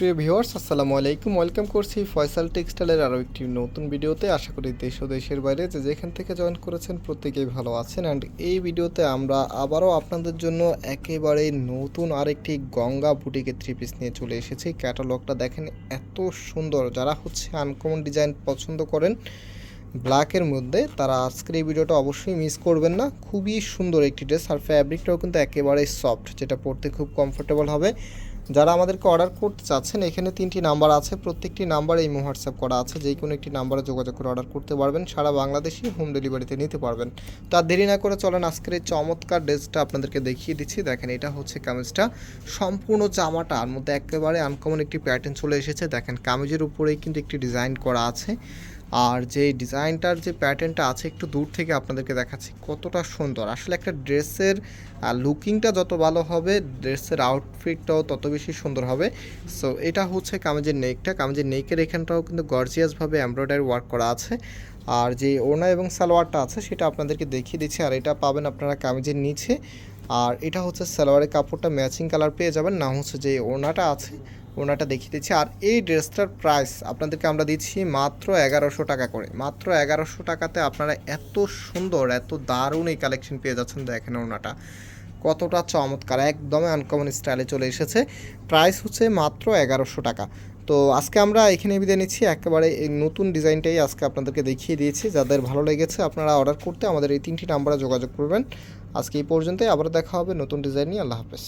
সুপ্রিয় ভিউয়ার্স, আসসালামু আলাইকুম। ওয়েলকাম করছি ফয়সাল টেক্সটাইলের আরও একটি নতুন ভিডিওতে। আশা করি দেশ ও দেশের বাইরে যে যেখান থেকে জয়েন করেছেন প্রত্যেকেই ভালো আছেন। অ্যান্ড এই ভিডিওতে আমরা আবারও আপনাদের জন্য একেবারে নতুন আরেকটি গঙ্গা বুটিকে থ্রি পিস নিয়ে চলে এসেছি। ক্যাটালগটা দেখেন এত সুন্দর। যারা হচ্ছে আনকমন ডিজাইন পছন্দ করেন ব্ল্যাকের মধ্যে, তারা আজকের এই ভিডিওটা অবশ্যই মিস করবেন না। খুবই সুন্দর একটি ড্রেস আর ফ্যাব্রিকটাও কিন্তু একেবারেই সফট যেটা পরতে খুব কমফোর্টেবল হবে। যারা আমাদেরকে অর্ডার করতে চাচ্ছেন, এখানে তিনটি নাম্বার আছে। প্রত্যেকটি নাম্বার এই হোয়াটসঅ্যাপ করা আছে। যে কোনো একটি নাম্বারে যোগাযোগ করে অর্ডার করতে পারবেন। সারা বাংলাদেশি হোম ডেলিভারিতে নিতে পারবেন। তো আর দেরি না করে চলেন, আজকের এই চমৎকার ড্রেসটা আপনাদেরকে দেখিয়ে দিচ্ছি। দেখেন, এটা হচ্ছে কামিজটা। সম্পূর্ণ জামাটা আর মধ্যে একেবারে আনকমন একটি প্যাটার্ন চলে এসেছে। দেখেন, কামিজের উপরেই কিন্তু একটি ডিজাইন করা আছে। আর যে ডিজাইনটার যে প্যাটার্নটা আছে একটু দূর থেকে আপনাদেরকে দেখাচ্ছি, কতটা সুন্দর। আসলে একটা ড্রেসের লুকিংটা যত ভালো হবে, ড্রেসের আউটফিটটাও তত বেশি সুন্দর হবে। সো এটা হচ্ছে কামিজের নেকটা। কামিজের নেকের এখানটাও কিন্তু গর্জিয়াসভাবে এমব্রয়ডারি ওয়ার্ক করা আছে। আর যে ওড়না এবং সালোয়ারটা আছে, সেটা আপনাদেরকে দেখিয়ে দিচ্ছি। আর এটা পাবেন আপনারা কামিজের নিচে। আর এটা হচ্ছে সালোয়ারের কাপড়টা ম্যাচিং কালার পেয়ে যাবেন। না হচ্ছে যে ওড়নাটা আছে। ওনাটা দেখিয়ে দিচ্ছি। আর এই ড্রেসটার প্রাইস আপনাদেরকে আমরা দিচ্ছি মাত্র এগারোশো টাকা করে। মাত্র এগারোশো টাকাতে আপনারা এত সুন্দর, এত দারুণ এই কালেকশন পেয়ে যাচ্ছেন দেখেন ওনাটা। কতটা চমৎকার, একদমই আনকমন স্টাইলে চলে এসেছে। প্রাইস হচ্ছে মাত্র এগারোশো টাকা। তো আজকে আমরা এখানে বিদায় নিচ্ছি। একেবারে এই নতুন ডিজাইনটাই আজকে আপনাদেরকে দেখিয়ে দিয়েছি। যাদের ভালো লেগেছে আপনারা অর্ডার করতে আমাদের এই তিনটি নাম্বারে যোগাযোগ করবেন। আজকে এই পর্যন্তই, আবার দেখা হবে নতুন ডিজাইন নিয়ে। আল্লাহ হাফেজ।